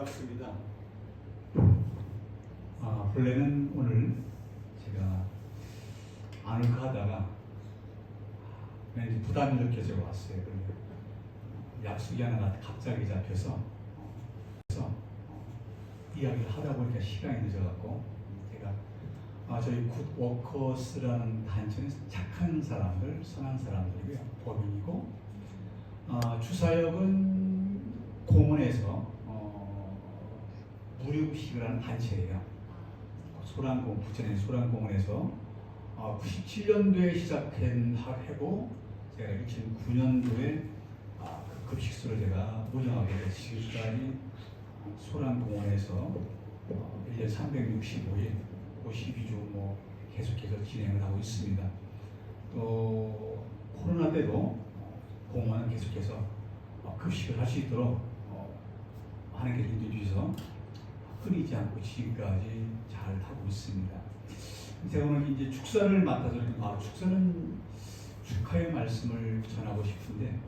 반갑습니다. 아, 본래는 오늘 제가 안 올까 하다가 왠지 부담이 느껴져 왔어요. 약속이 하나가 갑자기 잡혀서 그래서 이야기를 하다 보니까 시간이 늦어갖고 제가 아, 저희 굿워커스라는 단체는 착한 사람들, 선한 사람들이고요. 법인이고 아, 주사역은 공원에서 어, 하는 단체예요. 소란공 부천의 소란공원에서 어, 97년도에 시작한 하고 제가 2009년도에 아, 그 급식소를 제가 운영하게 돼서 지금까지 소란공원에서 어, 1년 365일 52주 뭐 계속해서 진행을 하고 있습니다. 또 코로나 때도 공원은 계속해서 어, 급식을 할 수 있도록 어, 하는 게 인도주에서 끊이지 않고 지금까지 잘 하고 있습니다. 제가 오늘 이제 축사를 맡아서 아, 축사는 축하의 말씀을 전하고 싶은데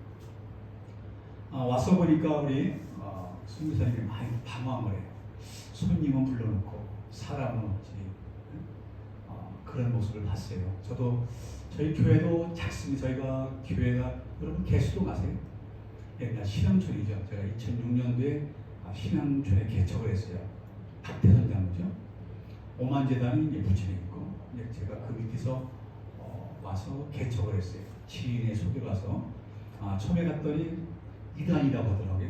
아, 와서 보니까 우리 어, 선교사님이 많이 당황을 해요. 손님은 불러놓고 사람은 없지 어, 그런 모습을 봤어요. 저도 저희 교회도 작습니다. 저희가 교회가 여러분 개수도 가세요? 옛날 신앙촌이죠. 제가 2006년도에 아, 신앙촌에 개척을 했어요. 박태선 장로죠. 오만 재단이 이제 부천에 있고 이제 제가 그 밑에서 어, 와서 개척을 했어요. 지인의 소개로 와서 아, 처음에 갔더니 이단이라고 하더라고요.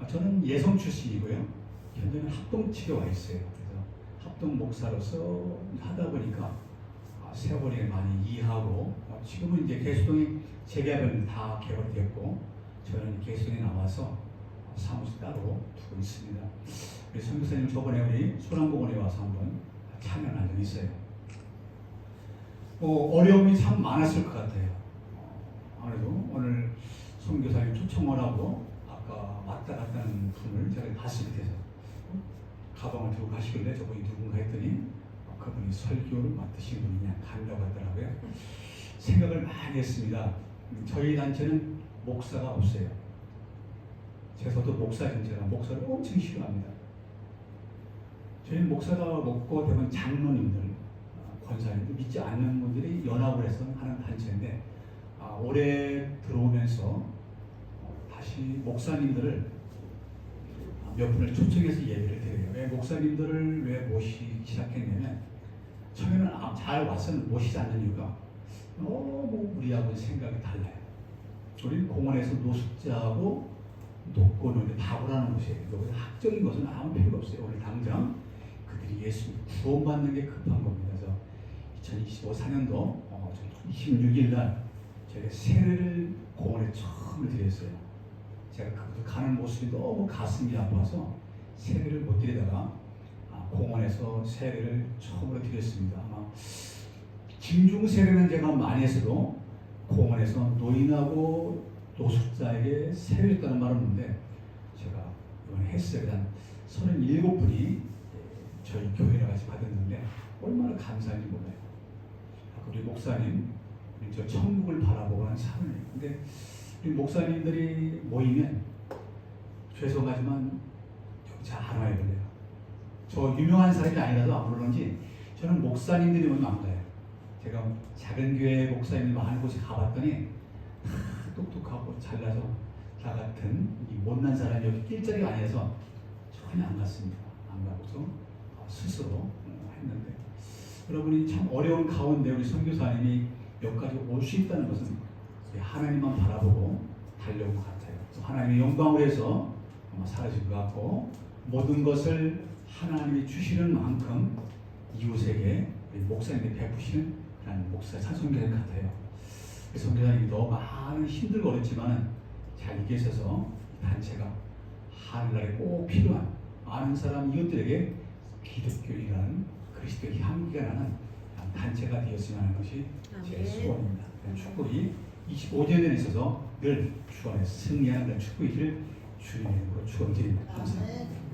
아, 저는 예성 출신이고요. 현재는 합동 측에 와 있어요. 그래서 합동 목사로서 하다 보니까 아, 세월이 많이 이해하고 어, 지금은 이제 개수동이 재개발은 다 개발되었고 저는 개수동에 나와서 사무실 따로 두고 있습니다. 우리 선교사님 저번에 우리 소랑공원에 와서 한번 참여한 적이 있어요. 뭐 어려움이 참 많았을 것 같아요. 어, 아무래도 오늘 선교사님 초청을 하고 아까 왔다 갔다 하는 분을 제가 봤을 때서 가방을 들고 가시길래 저분이 누군가 했더니 어, 그분이 설교를 맡으신 분이 그냥 간다고 하더라고요. 생각을 많이 했습니다. 음, 저희 단체는 목사가 없어요. 저도 목사인 제가 목사를 엄청 싫어합니다. 저희는 목사가 먹고 되면 장로님들, 어, 권사님들 믿지 않는 분들이 연합을 해서 하는 단체인데 아, 올해 들어오면서 어, 다시 목사님들을 아, 몇 분을 초청해서 예배를 드려요. 왜 목사님들을 왜 모시기 시작했냐면 처음에는 아, 잘 와서는 모시지 않는 이유가 너무 우리하고 생각이 달라요. 우리는 공원에서 노숙자하고 답을 하는 곳이에요. 학적인 것은 아무 필요가 없어요. 오늘 당장 그들이 예수 구원받는 게 급한 겁니다. 그래서 2025 4년도 어, 26일 날 제가 세례를 공원에 처음 드렸어요. 제가 그것도 가는 모습이 너무 가슴이 아파서 세례를 못 드리다가 아, 공원에서 세례를 처음으로 드렸습니다. 아마 진중 세례는 제가 많이 했어도 공원에서 노인하고 노숙자에게 세례를 했다는 말은 없는데 제가 이번에 했어요. 한 37분이 저희 교회를 같이 받았는데 얼마나 감사한지 몰라요. 우리 목사님 저 천국을 바라보고 하는 사람이에요. 근데 우리 목사님들이 모이면 죄송하지만 잘안 와요 그래요. 저 유명한 사람이 아니라서 안 부르는지 저는 목사님들이 오면 안 가요. 제가 작은 교회 목사님 많은 곳에 가봤더니 다 똑똑하고 잘나서 나 같은 이 못난 사람이 여기 낄 자리가 아니어서 전혀 안 갔습니다. 안 가고서 어, 스스로 어, 했는데 여러분이 참 어려운 가운데 우리 선교사님이 여기까지 올 수 있다는 것은 하나님만 바라보고 달려온 것 같아요. 또 하나님의 영광을 해서 아마 사라진 것 같고 모든 것을 하나님이 주시는 만큼 이웃에게 목사님이 베푸시는 그런 목사 찬송교회 같아요. 선교사님이 너무 많은 힘들고 어렵지만 잘 이겨서서 이 단체가 하늘나라에 꼭 필요한 많은 사람 이웃들에게 기독교이라는 그리스도의 향기가 나는 단체가 되었으면 하는 것이 제. 소원입니다. 축복이 25년에 있어서 늘 주안에 승리하는 축복이기를 주님의 이름으로 축원드립니다. 감사합니다.